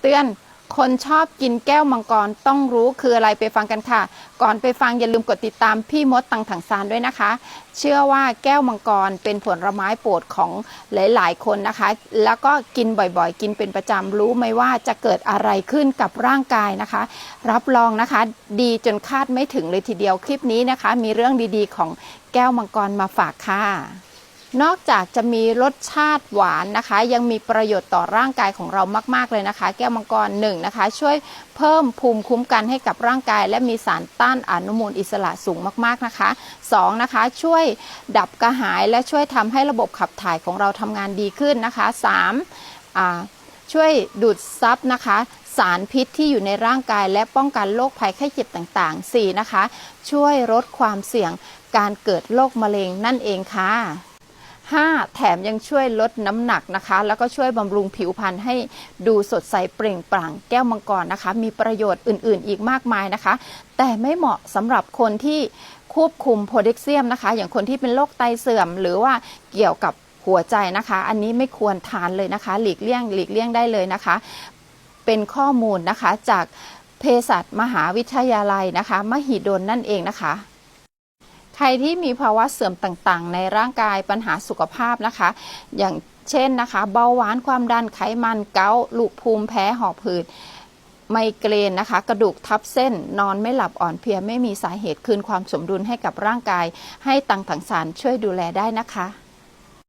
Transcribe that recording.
เตือนคนชอบกินแก้วมังกรต้องรู้คืออะไรไปฟังกันค่ะ ก่อนไปฟังอย่าลืมกดติดตามพี่มดตังถังซานด้วยนะคะ เชื่อว่าแก้วมังกรเป็นผลไม้โปรดของหลาย ๆ คนนะคะ แล้วก็กินบ่อยๆ กินเป็นประจำรู้ไหมว่าจะเกิดอะไรขึ้นกับร่างกายนะคะ รับรองนะคะ ดีจนคาดไม่ถึงเลยทีเดียวคลิปนี้นะคะ มีเรื่องดีๆ ของแก้วมังกรมาฝากค่ะ นอกจากจะมีรสชาติหวานนะคะ ยังมีประโยชน์ต่อร่างกายของเรามาก ๆ เลยนะคะ แก้วมังกรหนึ่งนะคะ ช่วยเพิ่มภูมิคุ้มกันให้กับร่างกาย และมีสารต้านอนุมูลอิสระสูงมาก ๆนะคะสองนะคะ ช่วยดับกระหายและช่วยทำให้ระบบขับถ่ายของเราทำงานดีขึ้นนะคะสามอ่าช่วยดูดซับนะคะสารพิษที่อยู่ในร่างกายและป้องกันโรคภัยไข้เจ็บต่างๆ 4. นะคะ ช่วยลดความเสี่ยงการเกิดโรคมะเร็งนั่นเองค่ะ 5. แถมยังช่วยลดน้ำหนักนะคะ แล้วก็ช่วยบำรุงผิวพรรณให้ดูสดใสเปล่งปลั่งแก้วมังกรนะคะ มีประโยชน์อื่น ๆ อีกมากมายนะคะ แต่ไม่เหมาะสำหรับคนที่ควบคุมโพแทสเซียมนะคะ อย่างคนที่เป็นโรคไตเสื่อม หรือว่าเกี่ยวกับหัวใจนะคะ อันนี้ไม่ควรทานเลยนะคะ หลีกเลี่ยง หลีกเลี่ยงได้เลยนะคะ เป็นข้อมูลนะคะจากเภสัชมหาวิทยาลัยนะคะ มหิดลนั่นเองนะคะ ใครที่มีภาวะเสื่อมต่างๆ ในร่างกายปัญหาสุขภาพนะคะ อย่างเช่นนะคะเบาหวานความดันไขมันเกาต์ลูกภูมิแพ้หอบหืดไมเกรนนะคะ กระดูกทับเส้น นอนไม่หลับอ่อนเพลียไม่มีสาเหตุคืนความสมดุลให้กับร่างกาย ให้ตังถังสารช่วยดูแลได้นะคะ